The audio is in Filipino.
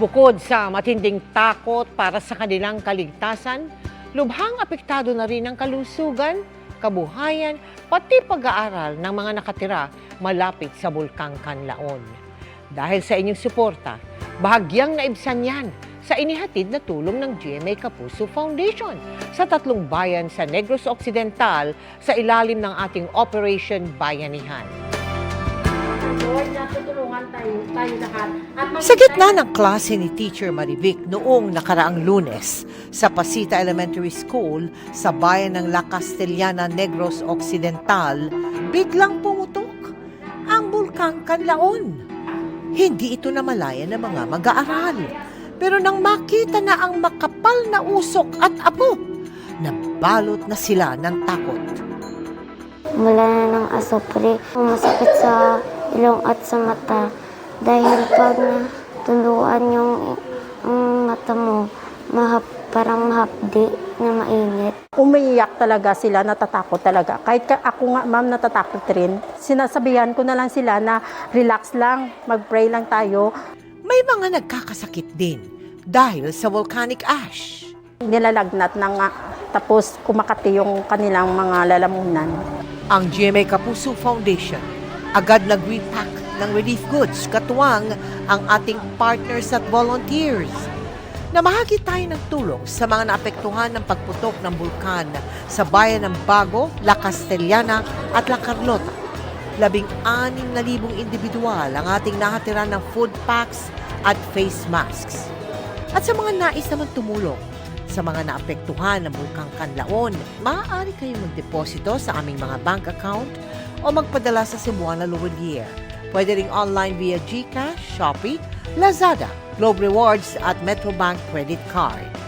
bukod sa matinding takot para sa kanilang kaligtasan, lubhang apektado na rin ang kalusugan, kabuhayan, pati pag-aaral ng mga nakatira malapit sa Bulkang Kanlaon. Dahil sa inyong suporta, bahagyang naibsan yan sa inihatid na tulong ng GMA Kapuso Foundation sa tatlong bayan sa Negros Occidental sa ilalim ng ating Operation Bayanihan. Tayo, tayo lahat. At Sa gitna ng klase ni Teacher Marivic noong nakaraang lunes sa Pasita Elementary School sa bayan ng La Castellana, Negros Occidental, biglang pumutok ang Bulkang Kanlaon. Hindi ito namalayan ng mga mag-aaral. Pero nang makita na ang makapal na usok at apo, nabalot na sila ng takot. Wala na ng asopre. Masakit sa ilong at sa mata. Dahil pag natuluan yung, yung mata mo, mahap, parang mahapdi na mainit. Umiiyak talaga sila, natatakot talaga. Kahit ka, ako nga, ma'am, natatakot rin. Sinasabihan ko na lang sila na relax lang, mag-pray lang tayo. May mga nagkakasakit din dahil sa volcanic ash. Nilalagnat na nga, tapos kumakati yung kanilang mga lalamunan. ang GMA Kapuso Foundation agad nag-repack ng relief goods katuwang ang ating partners at volunteers. Namahagi tayo ng tulong sa mga naapektuhan ng pagputok ng bulkan sa bayan ng Bago, La Castellana at La Carlota. Labing anim na libong individual ang ating nahatira ng food packs at face masks. At sa mga nais naman tumulong, sa mga naapektuhan ng Bulkang Kanlaon, maaari kayong magdeposito sa aming mga bank account o magpadala sa Cebuana Luwalier. Pwede ring online via GCash, Shopee, Lazada, Globe Rewards at Metrobank Credit Card.